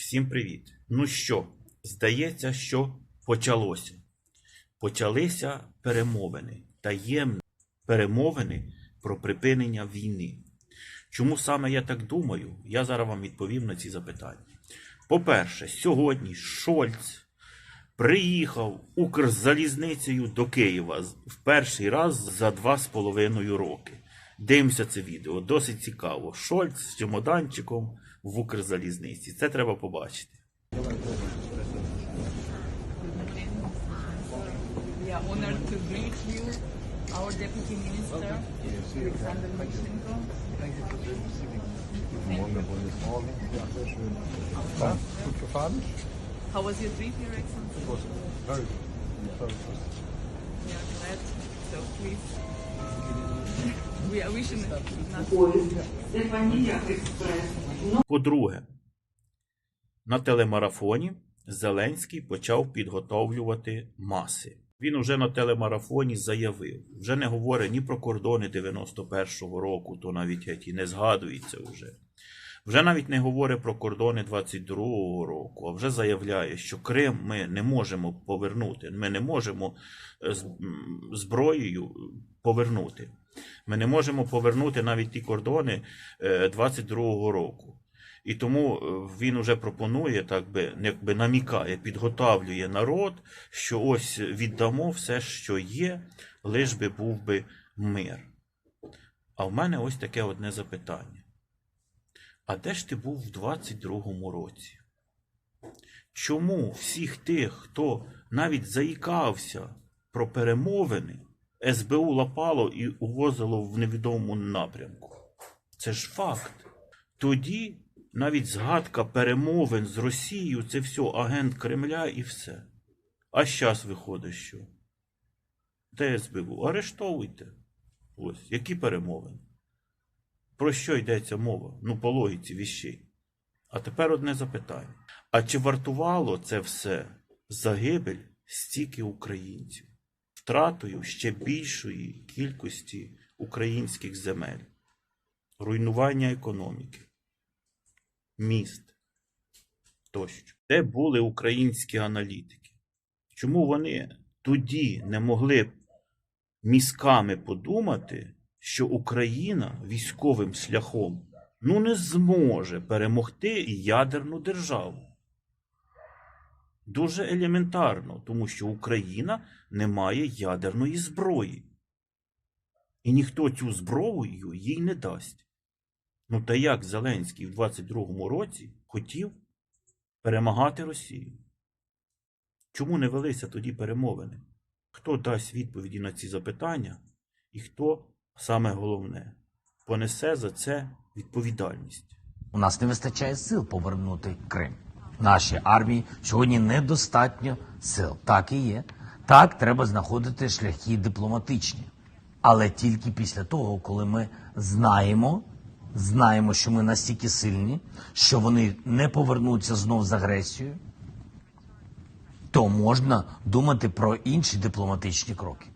Всім привіт. Ну що, здається, що почалося. Почалися перемовини, таємні перемовини про припинення війни. Чому саме я так думаю? Я зараз вам відповім на ці запитання. По-перше, сьогодні Шольц приїхав Укрзалізницею до Києва в перший раз за два з половиною роки. Дивимося це відео, досить цікаво. Шольц з чемоданчиком в Укрзалізниці. Це треба побачити. We are honored to greet you, our Deputy Minister, Alexander Mikhenko. Wundervoll this morning. Ja, sehr schön. Ja, gut gefahren? How was your trip, Your Excellency? It was very good. Very good. We are glad. So please, По-друге, на телемарафоні Зеленський почав підготовлювати маси. Він уже на телемарафоні заявив, вже не говорить ні про кордони 91-го року, то навіть геть і не згадується вже. Вже навіть не говорить про кордони 22-го року, а вже заявляє, що Крим ми не можемо повернути. Ми не можемо е, зброєю повернути. Ми не можемо повернути навіть ті кордони е, 22-го року. І тому е, він уже пропонує, так би, якби намікає, підготавлює народ, що ось віддамо все, що є, лиш би був би мир. А в мене ось таке одне запитання. А де ж ти був в 22-му році? Чому всіх тих, хто навіть заїкався про перемовини, СБУ лапало і увозило в невідомому напрямку? Це ж факт. Тоді навіть згадка перемовин з Росією це все агент Кремля і все. А зараз виходить, що? Де СБУ? Арештовуйте. Ось, які перемовини? Про що йдеться мова? Ну, по логіці віщей. А тепер одне запитання. А чи вартувало це все загибель стільки українців, втратою ще більшої кількості українських земель, руйнування економіки, міст тощо? Де були українські аналітики? Чому вони тоді не могли мізками подумати, що Україна військовим шляхом ну не зможе перемогти ядерну державу? Дуже елементарно, тому що Україна не має ядерної зброї. І ніхто цю зброю їй не дасть. Ну та як Зеленський в 22-му році хотів перемагати Росію? Чому не велися тоді перемовини? Хто дасть відповіді на ці запитання, і хто, саме головне, понесе за це відповідальність? У нас не вистачає сил повернути Крим. Нашій армії сьогодні недостатньо сил. Так і є. Так, треба знаходити шляхи дипломатичні. Але тільки після того, коли ми знаємо, знаємо, що ми настільки сильні, що вони не повернуться знов з агресією, то можна думати про інші дипломатичні кроки.